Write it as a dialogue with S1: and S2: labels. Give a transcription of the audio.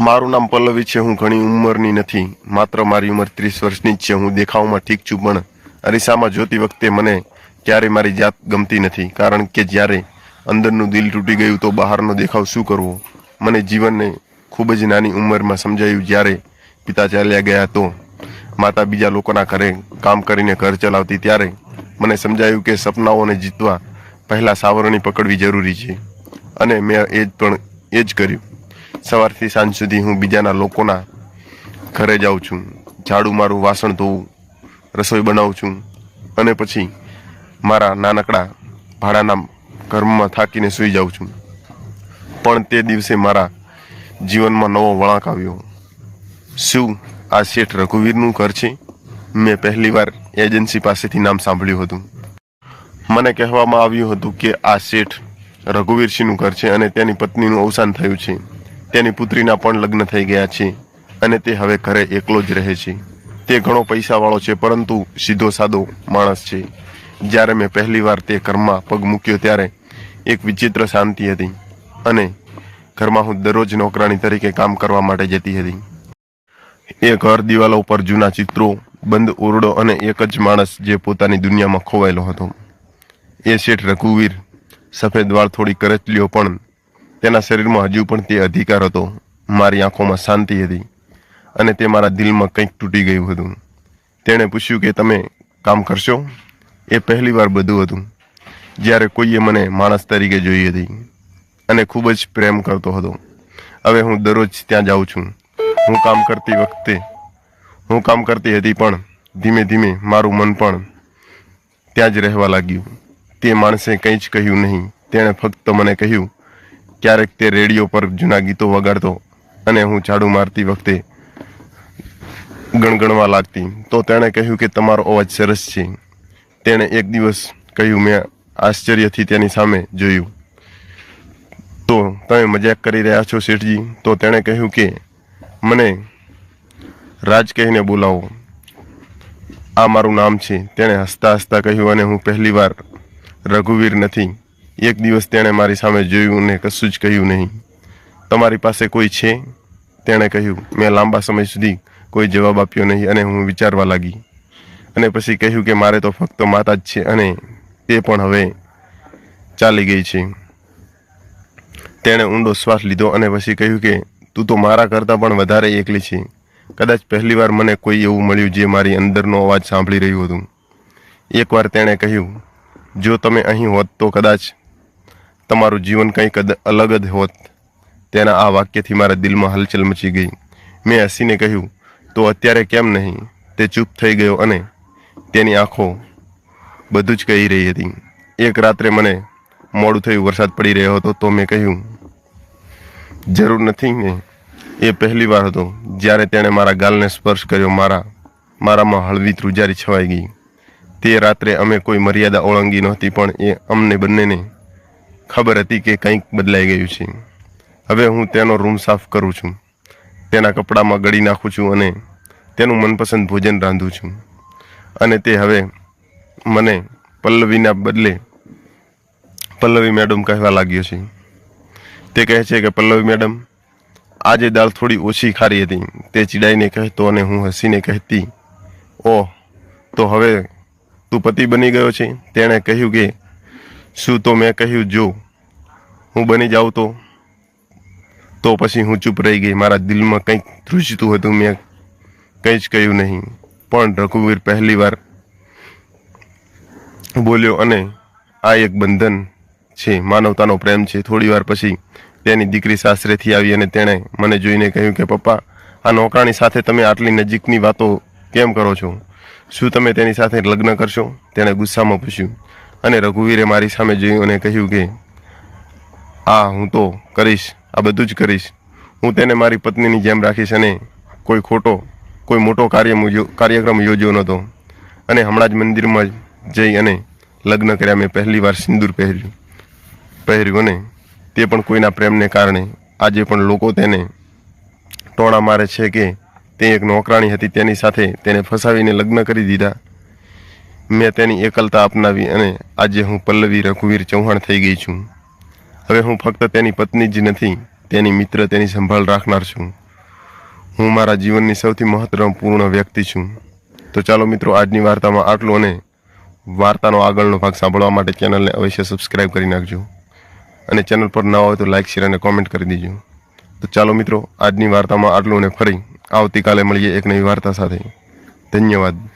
S1: મારું નામ પલ્લવી છે, હું ઘણી ઉંમરની નથી, માત્ર મારી ઉંમર ત્રીસ વર્ષની જ છે, હું દેખાવમાં ઠીક છું, પણ અરીસામાં જોતી વખતે મને ક્યારેય મારી જાત ગમતી નથી, કારણ કે જ્યારે અંદરનું દિલ તૂટી ગયું તો બહારનો દેખાવ શું કરવો? મને જીવનને ખૂબ જ નાની ઉંમરમાં સમજાયું, જ્યારે પિતા ચાલ્યા ગયા તો માતા બીજા લોકોના ઘરે કામ કરીને ઘર ચલાવતી, ત્યારે મને સમજાયું કે સપનાઓને જીતવા પહેલાં સાવરણી પકડવી જરૂરી છે. અને મેં એ જ પણ એ જ કર્યું. સવારથી સાંજ સુધી હું બીજાના લોકોના ઘરે જાઉં છું. ઝાડુ મારું વાસણ ધોવું, રસોઈ બનાવું છું. અને પછી મારા નાનકડા ભાડાના ઘરમાં થાકીને સૂઈ જાઉં છું. પણ તે દિવસે મારા જીવનમાં નવો વળાંક આવ્યો. શું આ શેઠ રઘુવીરનું ઘર છે? મેં પહેલીવાર એજન્સી પાસેથી નામ સાંભળ્યું હતું. મને કહેવામાં આવ્યું હતું કે આ શેઠ રઘુવીરસિંહનું ઘર છે અને તેની પત્નીનું અવસાન થયું છે. તેની પુત્રીના પણ લગ્ન થઈ ગયા છે અને તે હવે ઘરે એકલો જ રહે છે. તે ઘણો પૈસાવાળો છે, પરંતુ સીધો સાદો માણસ છે. જ્યારે મેં પહેલીવાર તે ઘરમાં પગ મૂક્યો ત્યારે એક વિચિત્ર શાંતિ હતી અને ઘરમાં હું દરરોજ નોકરાણી તરીકે કામ કરવા માટે જતી હતી. એ ઘર દિવાલો ઉપર જૂના ચિત્રો, બંધ ઓરડો અને એક જ માણસ જે પોતાની દુનિયામાં ખોવાયેલો હતો. એ શેઠ રઘુવીર, સફેદ વાળ થોડી કરચલીઓ પણ તેના શરીરમાં હજુ પણ તે અધિકાર હતો. મારી આંખોમાં શાંતિ હતી અને તે મારા દિલમાં કંઈક તૂટી ગયું હતું. તેણે પૂછ્યું કે તમે કામ કરશો? એ પહેલીવાર બધું હતું. જ્યારે કોઈએ મને માણસ તરીકે જોઈ હતી અને ખૂબ જ પ્રેમ કરતો હતો. હવે હું દરરોજ ત્યાં જાઉં છું. હું કામ કરતી વખતે, હું કામ કરતી હતી પણ ધીમે ધીમે મારું મન પણ ત્યાં જ રહેવા લાગ્યું. તે માણસે કંઈ જ કહ્યું નહીં. તેણે ફક્ત મને કહ્યું ક્યારેક તે રેડિયો પર જૂના ગીતો વગાડતો અને હું ઝાડુ મારતી વખતે ગણગણવા લાગતી. તો તેણે કહ્યું કે તમારો અવાજ સરસ છે. તેણે એક દિવસ કહ્યું, મેં આશ્ચર્યથી તેની સામે જોયું. તો તમે મજાક કરી રહ્યા છો, શેઠજી? તો તેણે કહ્યું કે, મને રાજ કહીને બોલાવો. આ મારું નામ છે. તેણે હસતા હસતા કહ્યું, અને હું પહેલીવાર રઘુવીર નથી. એક દિવસ તેણે મારી સામે જોયું ને કશું જ કહ્યું નહીં. તમારી પાસે કોઈ છે? તેણે કહ્યું, મેં લાંબા સમય સુધી કોઈ જવાબ આપ્યો નહીં અને હું વિચારવા લાગી. અને પછી કહ્યું કે મારે તો ફક્ત માતા જ છે અને તે પણ હવે ચાલી ગઈ છે. તેણે ઊંડો શ્વાસ લીધો અને પછી કહ્યું કે, તું તો મારા કરતાં પણ વધારે એકલી છે. કદાચ પહેલીવાર મને કોઈ એવું મળ્યું જે મારી અંદરનો અવાજ સાંભળી રહ્યું હતું. એકવાર તેણે કહ્યું, જો તમે અહીં હોત તો કદાચ તમારું જીવન કંઈક અલગ જ હોત. તેના આ વાક્યથી મારા દિલમાં હલચલ મચી ગઈ. મેં હસીને કહ્યું, તો અત્યારે કેમ નહીં? તે ચૂપ થઈ ગયો અને તેની આંખો બધું જ કહી રહી હતી. એક રાત્રે મને મોડું થયું, વરસાદ પડી રહ્યો હતો, તો મેં કહ્યું, જરૂર નથી ને. એ પહેલી વાર હતો, જ્યારે તેણે મારા ગાલને સ્પર્શ કર્યો, મારા, મારામાં હળવી ધ્રુજારી છવાઈ ગઈ. તે રાત્રે અમે કોઈ મર્યાદા ઓળંગી નહોતી, પણ એ અમને બંનેને ખબર હતી કે કંઈક બદલાઈ ગયું છે. હવે હું તેનો રૂમ સાફ કરું છું. તેના કપડામાં ગળી નાખું છું અને તેનું મનપસંદ ભોજન રાંધું છું. અને તે હવે મને પલ્લવીના બદલે પલ્લવી મેડમ કહેવા લાગ્યો છે. તે કહે છે કે, પલ્લવી મેડમ, આજે દાળ થોડી ઓછી ખારી હતી. તે ચીડાઈને કહેતો અને હું હસીને કહેતી, ઓહ, તો હવે તું પતિ બની ગયો છે. તેણે કહ્યું કે શું તો મેં કહ્યું, જો હું બની જાઉં તો તો પછી હું ચૂપ રહી ગઈ. મારા દિલમાં કંઈક ધ્રુજતું હતું, મેં કંઈ જ કહ્યું નહીં. પણ રઘુવીર પહેલીવાર બોલ્યો, અને આ એક બંધન છે, માનવતાનો પ્રેમ છે. થોડી વાર પછી તેની દીકરી સાસરેથી આવી અને તેણે મને જોઈને કહ્યું કે, પપ્પા, આ નોકરાણી સાથે તમે આટલી નજીકની વાતો કેમ કરો છો? શું તમે તેની સાથે લગ્ન કરશો? તેણે ગુસ્સામાં પૂછ્યું અને રઘુવીરે મારી સામે જોયું અને કહ્યું કે આ હું તો કરીશ, આ બધું જ કરીશ. હું તેને મારી પત્નીની જેમ રાખીશ અને કોઈ ખોટો, કોઈ મોટો કાર્ય કાર્યક્રમ યોજ્યો નહોતો. અને હમણાં જ મંદિરમાં જઈ અને લગ્ન કર્યા. મેં પહેલી વાર સિંદૂર પહેર્યું પહેર્યું અને તે પણ કોઈના પ્રેમને કારણે. આજે પણ લોકો તેને ટોણા મારે છે કે તે એક નોકરાણી હતી. તેની સાથે તેને ફસાવીને લગ્ન કરી દીધા. મેં તેની એકલતા અપનાવી અને આજે હું પલ્લવી રઘુવીર ચૌહાણ થઈ ગઈ છું. હવે હું ફક્ત તેની પત્ની જ નથી, તેની મિત્ર, તેની સંભાળ રાખનાર છું. હું મારા જીવનની સૌથી મહત્વપૂર્ણ વ્યક્તિ છું. તો ચાલો મિત્રો, આજની વાર્તામાં આટલું અને વાર્તાનો આગળનો ભાગ સાંભળવા માટે ચેનલને અવશ્ય સબસ્ક્રાઇબ કરી નાખજો. અને ચેનલ પર ન હોય તો લાઇક શેર અને કોમેન્ટ કરી દેજો. તો ચાલો મિત્રો, આજની વાર્તામાં આટલું અને ફરી આવતીકાલે મળીએ એક નવી વાર્તા સાથે. ધન્યવાદ.